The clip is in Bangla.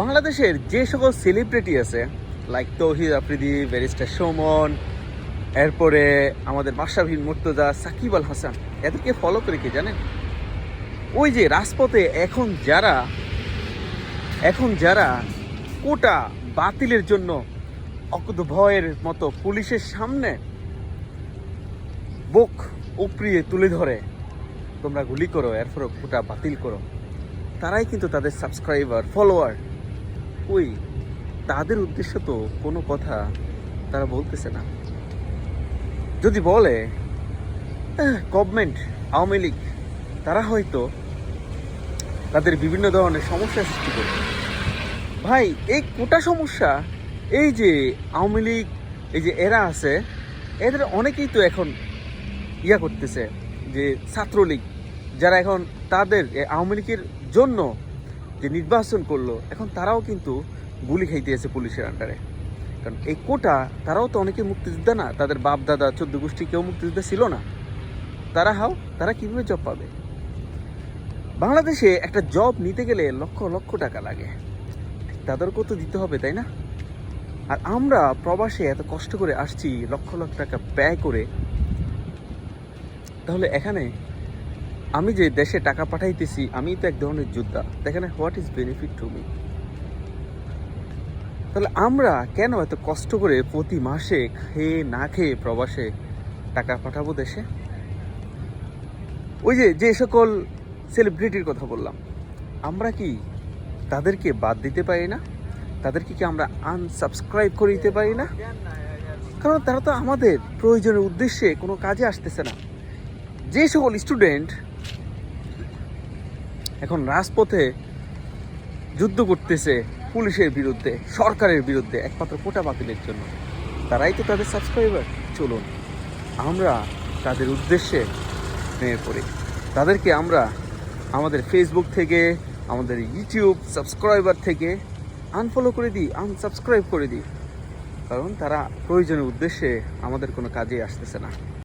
বাংলাদেশের যে সকল সেলিব্রিটি আছে লাইক তৌহিদ আফ্রিদি ব্যারিস্টার সুমন, এরপরে আমাদের মাসাভিন মুর্তজা, সাকিব আল হাসান, এদেরকে ফলো করে কি জানেন? ওই যে রাজপথে এখন যারা এখন যারা কোটা বাতিলের জন্য অকুত ভয়ের মতো পুলিশের সামনে বুক উপড়িয়ে তুলে ধরে, তোমরা গুলি করো এরপর কোটা বাতিল করো। তারাই কিন্তু তাদের সাবস্ক্রাইবার ফলোয়ার ওই, তাদের উদ্দেশ্য তো কোনো কথা তারা বলতেছে না। যদি বলে গভর্নমেন্ট আওয়ামী লীগ, তারা হয়তো তাদের বিভিন্ন ধরনের সমস্যা সৃষ্টি করবে। ভাই, এই কোটা সমস্যা, এই যে আওয়ামী লীগ, এই যে এরা আছে, এদের অনেকেই তো এখন ইয়া করতেছে যে ছাত্রলীগ, যারা এখন তাদের আওয়ামী লীগের জন্য যে নির্বাচন করল, এখন তারাও কিন্তু গুলি খাইতেছে পুলিশের আন্ডারে। কারণ এই কোটা, তারাও তো অনেকে মুক্তিযোদ্ধা না, তাদের বাপ, দাদা, চোদ্দ গোষ্ঠী কেউ মুক্তিযোদ্ধা ছিল না। তারা হাও, তারা কীভাবে জব পাবে? বাংলাদেশে একটা জব নিতে গেলে লক্ষ লক্ষ টাকা লাগে। তাদেরকেও তো দিতে হবে, তাই না? আর আমরা প্রবাসে এত কষ্ট করে আসছি, লক্ষ লক্ষ টাকা ব্যয় করে। তাহলে এখানে আমি যে দেশে টাকা পাঠাইতেছি আমি তো এক ধরনের যোদ্ধা। দেখেন what is benefit to me তাহলে আমরা কেন এত কষ্ট করে প্রতি মাসে খেয়ে না খেয়ে প্রবাসে টাকা পাঠাবো দেশে? ওই যে যে সকল সেলিব্রিটির কথা বললাম, আমরা কি তাদেরকে বাদ দিতে পারি না? তাদেরকে কি আমরা আনসাবস্ক্রাইব করে দিতে পারি না? কারণ তারা তো আমাদের প্রয়োজনের উদ্দেশ্যে কোনো কাজে আসতেছে না। যে সকল স্টুডেন্ট এখন রাজপথে যুদ্ধ করতেছে পুলিশের বিরুদ্ধে, সরকারের বিরুদ্ধে একমাত্র কোটা বাতিলের জন্য। তারাই তো তাদের সাবস্ক্রাইবার চলুন, আমরা তাদের উদ্দেশ্যে নেমে পড়ি। তাদেরকে আমরা আমাদের ফেসবুক থেকে, আমাদের ইউটিউব সাবস্ক্রাইবার থেকে আনফলো করে দিই আনসাবস্ক্রাইব করে দিই। কারণ তারা প্রয়োজনের উদ্দেশ্যে আমাদের কোনো কাজে আসতেছে না।